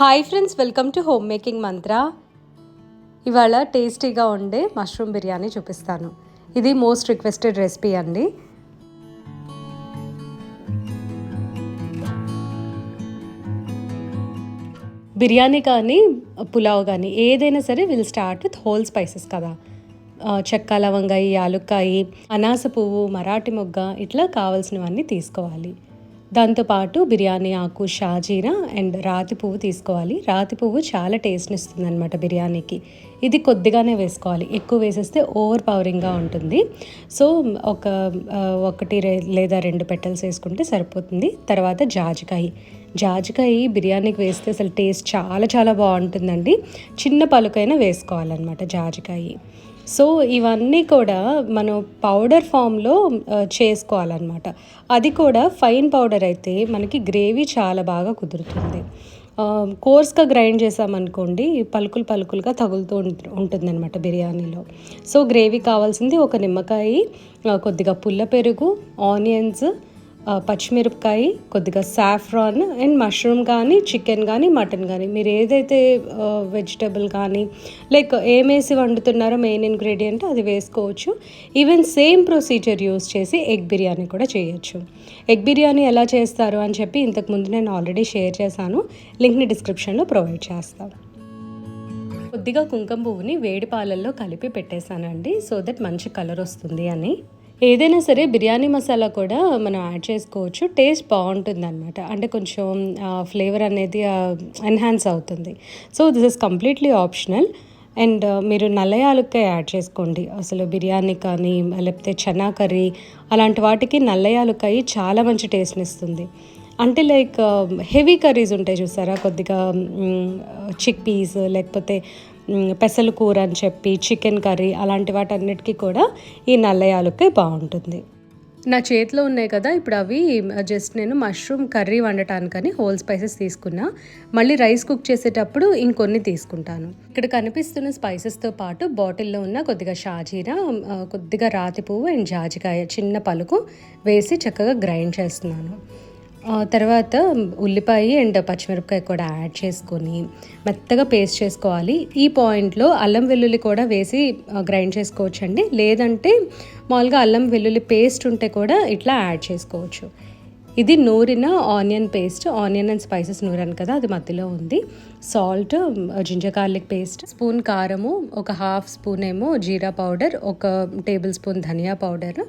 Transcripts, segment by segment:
Hi friends welcome to home making Mantra ఇవాళ టేస్టీగా ఉండే మష్రూమ్ బిర్యానీ చూపిస్తాను. ఇది మోస్ట్ రిక్వెస్టెడ్ రెసిపీ అండి. బిర్యానీ కానీ పులావ్ కానీ ఏదైనా సరే will start with whole spices కదా. చెక్క లవంగాయి యాలుక్కాయి అనాస పువ్వు మరాఠీ మొగ్గ ఇట్లా కావాల్సినవన్నీ తీసుకోవాలి. దాంతోపాటు బిర్యానీ ఆకు షాజీరా అండ్ రాతి పువ్వు తీసుకోవాలి. రాతి పువ్వు చాలా టేస్ట్ని ఇస్తుంది అనమాట బిర్యానీకి. ఇది కొద్దిగానే వేసుకోవాలి. ఎక్కువ వేసేస్తే ఓవర్ పవరింగ్గా ఉంటుంది. సో ఒక ఒకటి లేదా రెండు పెట్టెల్స్ వేసుకుంటే సరిపోతుంది. తర్వాత జాజికాయ. జాజికాయ బిర్యానీకి వేస్తే అసలు టేస్ట్ చాలా చాలా బాగుంటుందండి. చిన్న పలుకైనా వేసుకోవాలన్నమాట జాజికాయ. సో ఇవన్నీ కూడా మనం పౌడర్ ఫామ్లో చేసుకోవాలన్నమాట. అది కూడా ఫైన్ పౌడర్ అయితే మనకి గ్రేవీ చాలా బాగా కుదురుతుంది. కోర్స్గా గ్రైండ్ చేసామనుకోండి పలుకులు పలుకులుగా తగులుతూ ఉంటుందన్నమాట బిర్యానీలో. సో గ్రేవీ కావాల్సింది ఒక నిమ్మకాయ కొద్దిగా పుల్ల పెరుగు ఆనియన్స్ పచ్చిమిరపకాయ కొద్దిగా సాఫ్రాన్ అండ్ మష్రూమ్ కానీ చికెన్ కానీ మటన్ కానీ మీరు ఏదైతే వెజిటబుల్ కానీ లైక్ ఏమేసి వండుతున్నారో మెయిన్ ఇంగ్రీడియంట్ అది వేసుకోవచ్చు. ఈవెన్ సేమ్ ప్రొసీజర్ యూస్ చేసి ఎగ్ బిర్యానీ కూడా చేయొచ్చు. ఎగ్ బిర్యానీ ఎలా చేస్తారు అని చెప్పి ఇంతకుముందు నేను ఆల్రెడీ షేర్ చేశాను. లింక్ని డిస్క్రిప్షన్లో ప్రొవైడ్ చేస్తాను కొద్దిగా కుంకుమ పువ్వుని వేడి పాలల్లో కలిపి పెట్టేశానండి సో దట్ మంచి కలర్ వస్తుంది అని. ఏదైనా సరే బిర్యానీ మసాలా కూడా మనం యాడ్ చేసుకోవచ్చు. టేస్ట్ బాగుంటుంది అనమాట అంటే కొంచెం ఫ్లేవర్ అనేది ఎన్హాన్స్ అవుతుంది. So this is completely optional. And మీరు నల్ల యాలక్కాయ యాడ్ చేసుకోండి. అసలు బిర్యానీ కానీ లేకపోతే చనా కర్రీ అలాంటి వాటికి నల్ల యాలక్కాయ చాలా మంచి టేస్ట్ని ఇస్తుంది అంటే లైక్ um, హెవీ కర్రీస్ ఉంటాయి చూసారా? కొద్దిగా um, చిక్ పీస్ లేకపోతే um, పెసలు కూర అని చెప్పి చికెన్ కర్రీ అలాంటి వాటన్నిటికీ కూడా ఈ నల్ల యాలుక్కాయ బాగుంటుంది. నా చేతిలో ఉన్నాయి కదా ఇప్పుడు అవి జస్ట్ నేను మష్రూమ్ కర్రీ వండటానికని హోల్ స్పైసెస్ తీసుకున్నా. మళ్ళీ రైస్ కుక్ చేసేటప్పుడు ఇంకొన్ని తీసుకుంటాను. ఇక్కడ కనిపిస్తున్న స్పైసెస్తో పాటు బాటిల్లో ఉన్న కొద్దిగా షాజీరా కొద్దిగా రాతి పువ్వు అండ్ జాజికాయ చిన్న పలుకు వేసి చక్కగా గ్రైండ్ చేస్తున్నాను. తర్వాత ఉల్లిపాయ అండ్ పచ్చిమిరపకాయ కూడా యాడ్ చేసుకొని మెత్తగా పేస్ట్ చేసుకోవాలి. ఈ పాయింట్లో అల్లం వెల్లుల్లి కూడా వేసి గ్రైండ్ చేసుకోవచ్చండి. లేదంటే మామూలుగా అల్లం వెల్లుల్లి పేస్ట్ ఉంటే కూడా ఇట్లా యాడ్ చేసుకోవచ్చు. ఇది నూరిన onion paste onion and spices నూరాను కదా అది మధ్యలో ఉంది. Salt ginger garlic paste spoon కారము ఒక హాఫ్ స్పూన్ ఏమో జీరా పౌడర్ ఒక టేబుల్ స్పూన్ ధనియా పౌడర్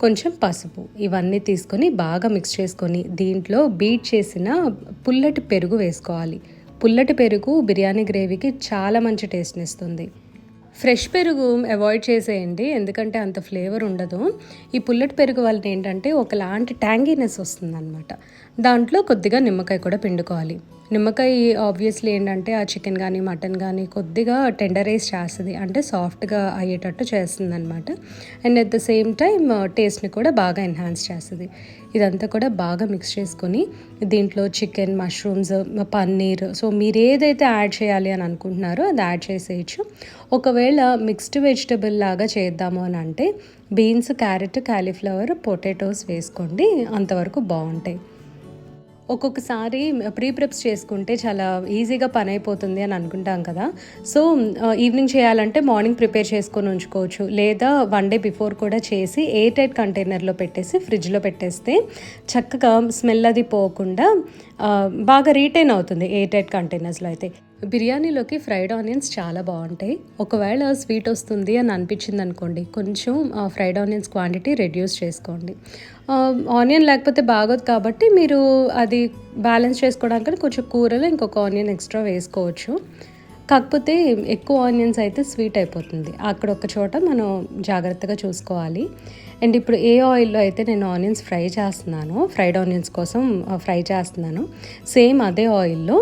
కొంచెం పసుపు. ఇవన్నీ తీసుకొని బాగా మిక్స్ చేసుకొని దీంట్లో బీట్ చేసిన పుల్లటి పెరుగు వేసుకోవాలి. పుల్లటి పెరుగు బిర్యానీ గ్రేవీకి చాలా మంచి టేస్ట్ని ఇస్తుంది. ఫ్రెష్ పెరుగు అవాయిడ్ చేసేయండి ఎందుకంటే అంత ఫ్లేవర్ ఉండదు. ఈ పుల్లటి పెరుగు వల్ల ఏంటంటే ఒకలాంటి ట్యాంగీనెస్ వస్తుందన్నమాట. దాంట్లో కొద్దిగా నిమ్మకాయ కూడా పిండుకోవాలి. నిమ్మకాయ ఆబ్వియస్లీ ఏంటంటే ఆ చికెన్ కానీ మటన్ కానీ కొద్దిగా టెండరైజ్ చేస్తుంది. అంటే సాఫ్ట్గా అయ్యేటట్టు చేస్తుంది అనమాట and at the same time టేస్ట్ని కూడా బాగా ఎన్హాన్స్ చేస్తుంది. ఇదంతా కూడా బాగా మిక్స్ చేసుకొని దీంట్లో chicken mushrooms uh, paneer. So మీరు ఏదైతే యాడ్ చేయాలి అని అనుకుంటున్నారో అది యాడ్ చేసేయచ్చు. ఒకవేళ మిక్స్డ్ వెజిటబుల్ లాగా చేద్దాము అని అంటే బీన్స్ క్యారెట్ క్యాలీఫ్లవర్ పొటాటోస్ వేసుకోండి. అంతవరకు బాగుంటాయి. ఒక్కొక్కసారి ప్రీ ప్రిప్స్ చేసుకుంటే చాలా ఈజీగా పని అయిపోతుంది అని అనుకుంటాం కదా. సో ఈవినింగ్ చేయాలంటే మార్నింగ్ ప్రిపేర్ చేసుకొని ఉంచుకోవచ్చు. లేదా వన్ డే బిఫోర్ కూడా చేసి ఎయిర్ టైట్ కంటైనర్లో పెట్టేసి ఫ్రిడ్జ్లో పెట్టేస్తే చక్కగా స్మెల్ అది పోకుండా బాగా రీటైన్ అవుతుంది ఎయిర్ టైట్ కంటైనర్స్లో అయితే. బిర్యానీలోకి ఫ్రైడ్ ఆనియన్స్ చాలా బాగుంటాయి. ఒకవేళ స్వీట్ వస్తుంది అని అనిపించింది అనుకోండి కొంచెం ఫ్రైడ్ ఆనియన్స్ క్వాంటిటీ రెడ్యూస్ చేసుకోండి. ఆనియన్ లేకపోతే బాగోదు కాబట్టి మీరు అది బ్యాలెన్స్ చేసుకోవడానికి కొంచెం కూరలో ఇంకొక ఆనియన్ ఎక్స్ట్రా వేసుకోవచ్చు. కాకపోతే ఎక్కువ ఆనియన్స్ అయితే స్వీట్ అయిపోతుంది. అక్కడ ఒక చోట మనం జాగ్రత్తగా చూసుకోవాలి. అండ్ ఇప్పుడు ఏ ఆయిల్లో అయితే నేను ఆనియన్స్ ఫ్రై చేస్తున్నాను ఫ్రైడ్ ఆనియన్స్ కోసం ఫ్రై చేస్తున్నాను సేమ్ అదే ఆయిల్లో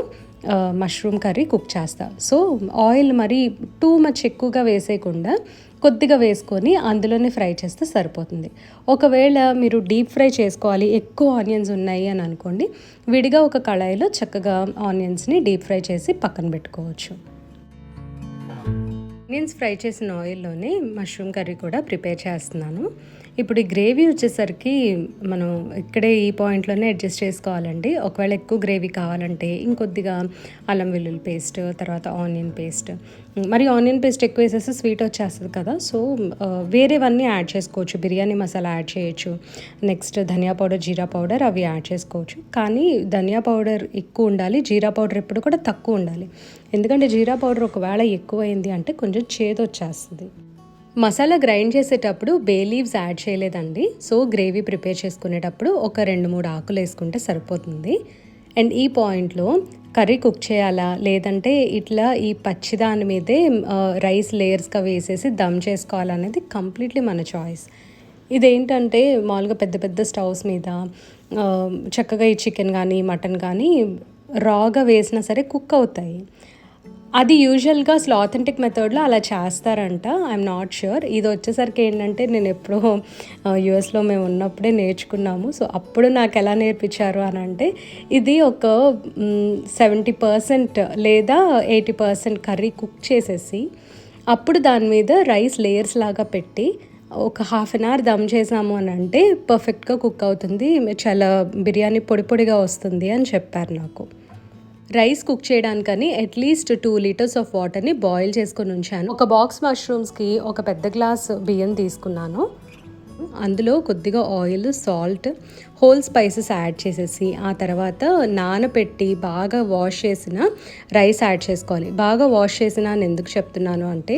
మష్రూమ్ కర్రీ కుక్ చేస్తా. సో ఆయిల్ మరి టూ మచ్ ఎక్కువగా వేసేయకుండా కొద్దిగా వేసుకొని అందులోనే ఫ్రై చేస్తే సరిపోతుంది. ఒకవేళ మీరు డీప్ ఫ్రై చేసుకోవాలి ఎక్కువ ఆనియన్స్ ఉన్నాయి అని అనుకోండి విడిగా ఒక కళాయిలో చక్కగా ఆనియన్స్ని డీప్ ఫ్రై చేసి పక్కన పెట్టుకోవచ్చు. ఆనియన్స్ ఫ్రై చేసిన ఆయిల్లోనే మష్రూమ్ కర్రీ కూడా ప్రిపేర్ చేస్తున్నాను. ఇప్పుడు ఈ గ్రేవీ వచ్చేసరికి మనం ఇక్కడే ఈ పాయింట్లోనే అడ్జస్ట్ చేసుకోవాలండి. ఒకవేళ ఎక్కువ గ్రేవీ కావాలంటే ఇంకొద్దిగా అల్లం వెల్లుల్లి పేస్ట్ తర్వాత ఆనియన్ పేస్ట్. మరి ఆనియన్ పేస్ట్ ఎక్కువ వేసేస్తే స్వీట్ వచ్చేస్తుంది కదా. సో వేరేవన్నీ యాడ్ చేసుకోవచ్చు. బిర్యానీ మసాలా యాడ్ చేయొచ్చు. నెక్స్ట్ ధనియా పౌడర్ జీరా పౌడర్ అవి యాడ్ చేసుకోవచ్చు. కానీ ధనియా పౌడర్ ఎక్కువ ఉండాలి జీరా పౌడర్ ఎప్పుడు కూడా తక్కువ ఉండాలి. ఎందుకంటే జీరా పౌడర్ ఒకవేళ ఎక్కువైంది అంటే కొంచెం చేదు వచ్చేస్తుంది మసాలా గ్రైండ్ చేసేటప్పుడు బే లీవ్స్ యాడ్ చేయలేదండి. సో గ్రేవీ ప్రిపేర్ చేసుకునేటప్పుడు ఒక రెండు మూడు ఆకులు వేసుకుంటే సరిపోతుంది. అండ్ ఈ పాయింట్లో కర్రీ కుక్ చేయాలా? లేదంటే ఇట్లా ఈ పచ్చి దాని మీదే రైస్ లేయర్స్గా వేసేసి దమ్ చేసుకోవాలనేది కంప్లీట్లీ మన చాయిస్. ఇదేంటంటే మామూలుగా పెద్ద పెద్ద స్టవ్స్ మీద చక్కగా ఈ చికెన్ కానీ మటన్ కానీ రాగా వేసినా సరే కుక్ అవుతాయి. అది యూజువల్గా అసలు ఆథెంటిక్ మెథడ్లో అలా చేస్తారంట. ఐఎమ్ నాట్ ష్యూర్ ఇది వచ్చేసరికి ఏంటంటే నేను ఎప్పుడో యుఎస్లో మేము ఉన్నప్పుడే నేర్చుకున్నాము. సో అప్పుడు నాకు ఎలా నేర్పించారు అని అంటే ఇది ఒక సెవెంటీ పర్సెంట్ లేదా ఎయిటీ పర్సెంట్ కర్రీ కుక్ చేసేసి అప్పుడు దాని మీద రైస్ లేయర్స్ లాగా పెట్టి ఒక హాఫ్ అన్ అవర్ దమ్ చేసాము అని అంటే పర్ఫెక్ట్గా కుక్ అవుతుంది. చాలా బిర్యానీ పొడి పొడిగా వస్తుంది అని చెప్పారు నాకు. Rice cook చేయడానికని at least two litres of వాటర్ని బాయిల్ చేసుకొని ఉంచాను. ఒక బాక్స్ మష్రూమ్స్కి ఒక పెద్ద గ్లాస్ బియ్యం తీసుకున్నాను. అందులో కొద్దిగా oil salt whole spices add చేసేసి ఆ తర్వాత నానపెట్టి బాగా వాష్ చేసిన రైస్ యాడ్ చేసుకోవాలి. బాగా వాష్ చేసిన అని ఎందుకు చెప్తున్నాను అంటే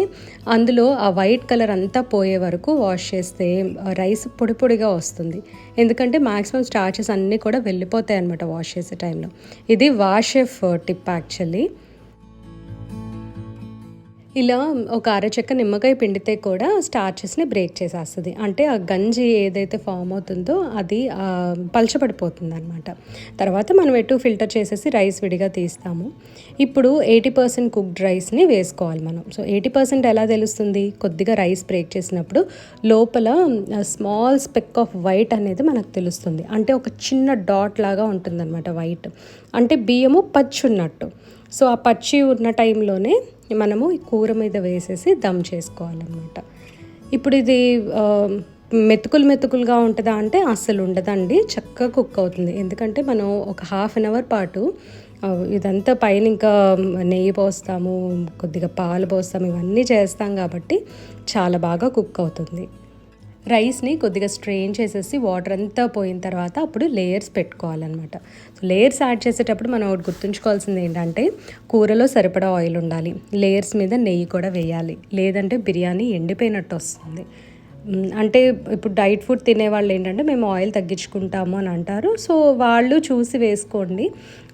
అందులో ఆ వైట్ కలర్ అంతా పోయే వరకు వాష్ చేస్తే రైస్ పొడి పొడిగా వస్తుంది. ఎందుకంటే మ్యాక్సిమం స్టార్చెస్ అన్నీ కూడా వెళ్ళిపోతాయి అనమాట వాష్ చేసే టైంలో ఇది వాషెఫ్ టిప్ యాక్చువల్లీ ఇలా ఒక అరచెక్క నిమ్మకాయ పిండితే కూడా స్టార్చెస్ని బ్రేక్ చేసేస్తుంది. అంటే ఆ గంజి ఏదైతే ఫామ్ అవుతుందో అది పలచబడిపోతుంది అనమాట తర్వాత మనం ఎటు ఫిల్టర్ చేసేసి రైస్ విడిగా తీస్తాము. ఇప్పుడు ఎయిటీ పర్సెంట్ కుక్డ్ రైస్ని వేసుకోవాలి మనం. సో ఎయిటీ పర్సెంట్ ఎలా తెలుస్తుంది? కొద్దిగా రైస్ బ్రేక్ చేసినప్పుడు లోపల స్మాల్ స్పెక్ ఆఫ్ వైట్ అనేది మనకు తెలుస్తుంది. అంటే ఒక చిన్న డాట్ లాగా ఉంటుందన్నమాట వైట్ అంటే బియ్యము పచ్చి ఉన్నట్టు సో ఆ పచ్చి ఉన్న టైంలోనే మనము ఈ కూర మీద వేసేసి దమ్ చేసుకోవాలన్నమాట. ఇప్పుడు ఇది మెతుకులు మెతుకులుగా ఉంటుందా అంటే అస్సలు ఉండదండి చక్కగా కుక్ అవుతుంది. ఎందుకంటే మనం ఒక హాఫ్ అన్ అవర్ పాటు ఇదంతా పైన ఇంకా నెయ్యి పోస్తాము కొద్దిగా పాలు పోస్తాము ఇవన్నీ చేస్తాం కాబట్టి చాలా బాగా కుక్ అవుతుంది. రైస్ని కొద్దిగా స్ట్రెయిన్ చేసేసి వాటర్ అంతా పోయిన తర్వాత అప్పుడు లేయర్స్ పెట్టుకోవాలన్నమాట. సో లేయర్స్ యాడ్ చేసేటప్పుడు మనం ఒకటి గుర్తుంచుకోవాల్సింది ఏంటంటే కూరలో సరిపడా ఆయిల్ ఉండాలి. లేయర్స్ మీద నెయ్యి కూడా వేయాలి. లేదంటే బిర్యానీ ఎండిపోయినట్టు వస్తుంది. అంటే ఇప్పుడు డైట్ ఫుడ్ తినే వాళ్ళు ఏంటంటే మేము ఆయిల్ తగ్గించుకుంటాము అని అంటారు. సో వాళ్ళు చూసి వేసుకోండి.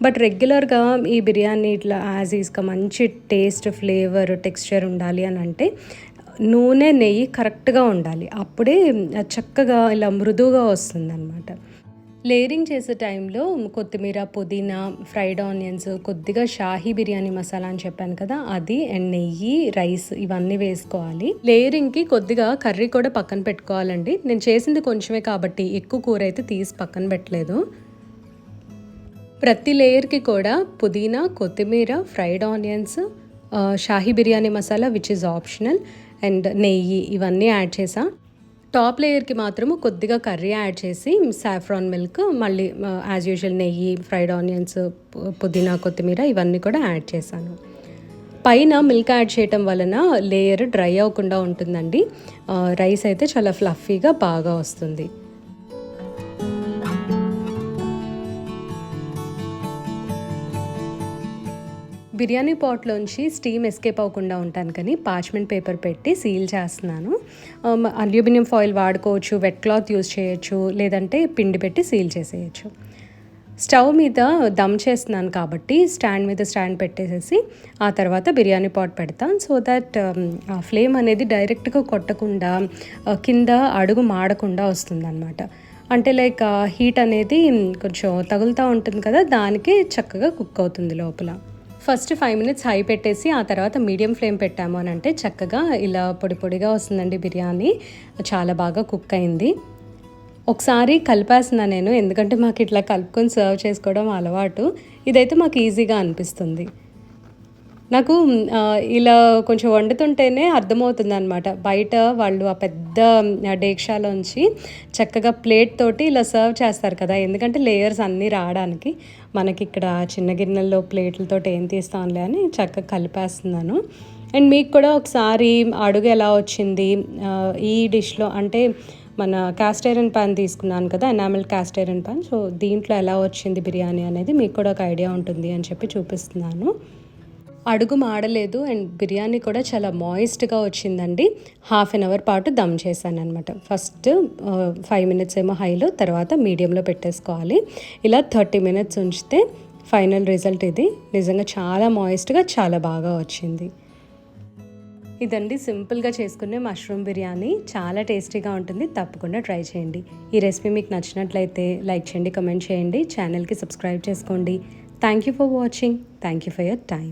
బట్ రెగ్యులర్గా ఈ బిర్యానీ ఇట్లా యాజ్ ఈస్గా మంచి టేస్ట్ ఫ్లేవర్ టెక్స్చర్ ఉండాలి అని అంటే నూనె నెయ్యి కరెక్ట్గా ఉండాలి. అప్పుడే చక్కగా ఇలా మృదువుగా వస్తుంది అనమాట లేయరింగ్ చేసే టైంలో కొత్తిమీర పుదీనా ఫ్రైడ్ ఆనియన్స్ కొద్దిగా షాహీ బిర్యానీ మసాలా అని చెప్పాను కదా అది అండ్ నెయ్యి రైస్ ఇవన్నీ వేసుకోవాలి. లేయరింగ్కి కొద్దిగా కర్రీ కూడా పక్కన పెట్టుకోవాలండి. నేను చేసింది కొంచెమే కాబట్టి ఎక్కువ కూర అయితే తీసి పక్కన పెట్టలేదు. ప్రతి లేయర్కి కూడా పుదీనా కొత్తిమీర fried onions shahi biryani masala which is optional and నెయ్యి ఇవన్నీ యాడ్ చేసా. టాప్ లేయర్కి మాత్రము కొద్దిగా కర్రీ యాడ్ చేసి సాఫ్రాన్ మిల్క్ మళ్ళీ యాజ్ యూజువల్ నెయ్యి ఫ్రైడ్ ఆనియన్స్ పు- పుదీనా కొత్తిమీర ఇవన్నీ కూడా యాడ్ చేశాను. పైన మిల్క్ యాడ్ చేయటం వలన లేయర్ డ్రై అవ్వకుండా ఉంటుందండి. రైస్ అయితే చాలా ఫ్లఫీగా బాగా వస్తుంది. బిర్యానీ పాట్లోంచి స్టీమ్ ఎస్కేప్ అవ్వకుండా ఉంటాను కానీ పాచ్మెంట్ పేపర్ పెట్టి సీల్ చేస్తున్నాను. Um, అల్యూమినియం ఫాయిల్ వాడుకోవచ్చు వెట్ క్లాత్ యూస్ చేయొచ్చు లేదంటే పిండి పెట్టి సీల్ చేసేయచ్చు. స్టవ్ మీద దమ్ చేస్తున్నాను కాబట్టి స్టాండ్ మీద స్టాండ్ పెట్టేసేసి ఆ తర్వాత బిర్యానీ పాట్ పెడతాను. సో దట్ um, ఆ ఫ్లేమ్ అనేది డైరెక్ట్గా కొట్టకుండా కింద అడుగు మాడకుండా వస్తుంది అంటే లైక్ హీట్ అనేది కొంచెం తగులుతూ ఉంటుంది కదా దానికి చక్కగా కుక్ అవుతుంది లోపల. ఫస్ట్ ఫైవ్ మినిట్స్ హై పెట్టేసి ఆ తర్వాత మీడియం ఫ్లేమ్ పెట్టాము అని అంటే చక్కగా ఇలా పొడి పొడిగా వస్తుందండి బిర్యానీ. చాలా బాగా కుక్ అయింది. ఒకసారి కలిపేస్తున్నా నేను ఎందుకంటే మాకు ఇట్లా కలుపుకొని సర్వ్ చేసుకోవడం అలవాటు. ఇదైతే మాకు ఈజీగా అనిపిస్తుంది. నాకు ఇలా కొంచెం వండుతుంటేనే అర్థమవుతుంది అనమాట బయట వాళ్ళు ఆ పెద్ద డేక్షాలోంచి చక్కగా ప్లేట్ తోటి ఇలా సర్వ్ చేస్తారు కదా. ఎందుకంటే లేయర్స్ అన్నీ రావడానికి మనకి ఇక్కడ చిన్న గిన్నెల్లో ప్లేట్లతో ఏం తీస్తాంలే అని చక్కగా కలిపేస్తున్నాను. అండ్ మీకు కూడా ఒకసారి అడుగు ఎలా వచ్చింది? ఈ డిష్లో అంటే మన క్యాస్ట్ ఐరన్ పాన్ తీసుకున్నాను కదా enamel cast iron pan so దీంట్లో ఎలా వచ్చింది బిర్యానీ అనేది మీకు కూడా ఒక ఐడియా ఉంటుంది అని చెప్పి చూపిస్తున్నాను. అడుగు మాడలేదు అండ్ బిర్యానీ కూడా చాలా మాయిస్ట్గా వచ్చిందండి. హాఫ్ అన్ అవర్ పాటు దమ్ చేశాను అనమాట ఫస్ట్ ఫైవ్ మినిట్స్ ఏమో హైలో తర్వాత మీడియంలో పెట్టేసుకోవాలి. ఇలా థర్టీ మినిట్స్ ఉంచితే ఫైనల్ రిజల్ట్ ఇది. నిజంగా చాలా మాయిస్ట్గా చాలా బాగా వచ్చింది. ఇదండి సింపుల్గా చేసుకునే మష్రూమ్ బిర్యానీ. చాలా టేస్టీగా ఉంటుంది. తప్పకుండా ట్రై చేయండి. ఈ రెసిపీ మీకు నచ్చినట్లయితే లైక్ చేయండి కమెంట్ చేయండి. ఛానల్కి సబ్స్క్రైబ్ చేసుకోండి. Thank you for watching thank you for your time